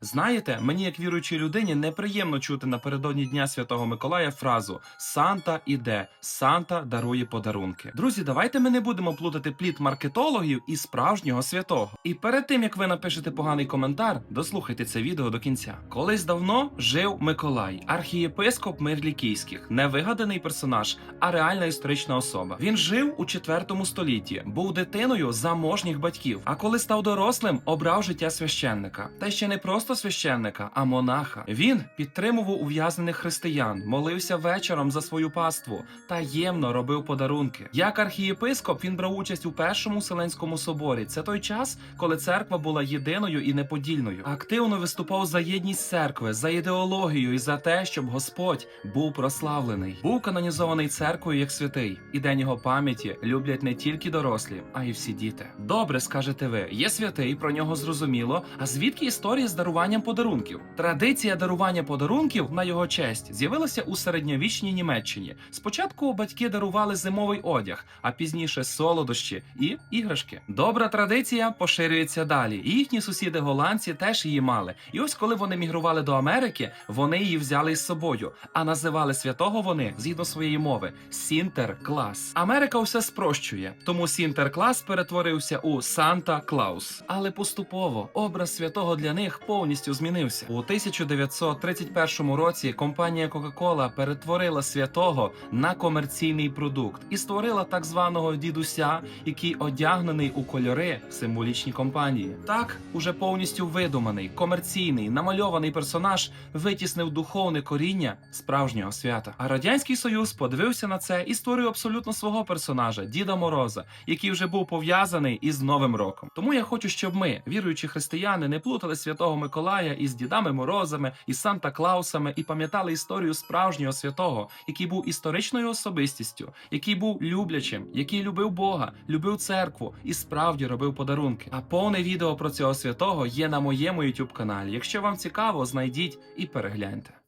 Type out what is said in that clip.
Знаєте, мені як віруючій людині неприємно чути напередодні Дня Святого Миколая фразу Санта іде, Санта дарує подарунки. Друзі, давайте ми не будемо плутати плід маркетологів і справжнього святого. І перед тим як ви напишете поганий коментар, дослухайте це відео до кінця. Колись давно жив Миколай, архієпископ Мирлікійських, не вигаданий персонаж, а реальна історична особа. Він жив у 4 столітті, був дитиною заможніх батьків. А коли став дорослим, обрав життя священника. Та ще не просто священника, а монаха. Він підтримував ув'язнених християн, молився вечором за свою паству, таємно робив подарунки. Як архієпископ він брав участь у першому Вселенському соборі. Це той час, коли церква була єдиною і неподільною. Активно виступав за єдність церкви, за ідеологію і за те, щоб Господь був прославлений. Був канонізований церквою як святий, і день його пам'яті люблять не тільки дорослі, а й всі діти. Добре, скажете ви, є святий, про нього зрозуміло. А звідки історія з даруванням подарунків? Традиція дарування подарунків на його честь з'явилася у середньовічній Німеччині. Спочатку батьки дарували зимовий одяг, а пізніше солодощі і іграшки. Добра традиція поширюється далі. Їхні сусіди голландці теж її мали. І ось коли вони мігрували до Америки, вони її взяли із собою, а називали святого вони згідно своєї мови Сінтерклас. Америка все спрощує, тому Сінтерклас перетворився у Санта Клаус. Але поступово образ святого для них повністю змінився. У 1931 році компанія Coca-Cola перетворила святого на комерційний продукт і створила так званого дідуся, який одягнений у кольори символічні компанії. Так, уже повністю видуманий, комерційний, намальований персонаж витіснив духовне коріння справжнього свята. А радянський союз подивився на це і створив абсолютно свого персонажа Діда Мороза, який вже був пов'язаний із Новим роком. Тому я хочу, щоб ми, віруючі християни, не плутали святого Миколая із дідами Морозами, із Санта Клаусами і пам'ятали історію справжнього святого, який був історичною особистістю, який був люблячим, який любив Бога, любив церкву і справді робив подарунки. А повне відео про цього святого є на моєму youtube каналі. Якщо вам цікаво, знайдіть і перегляньте.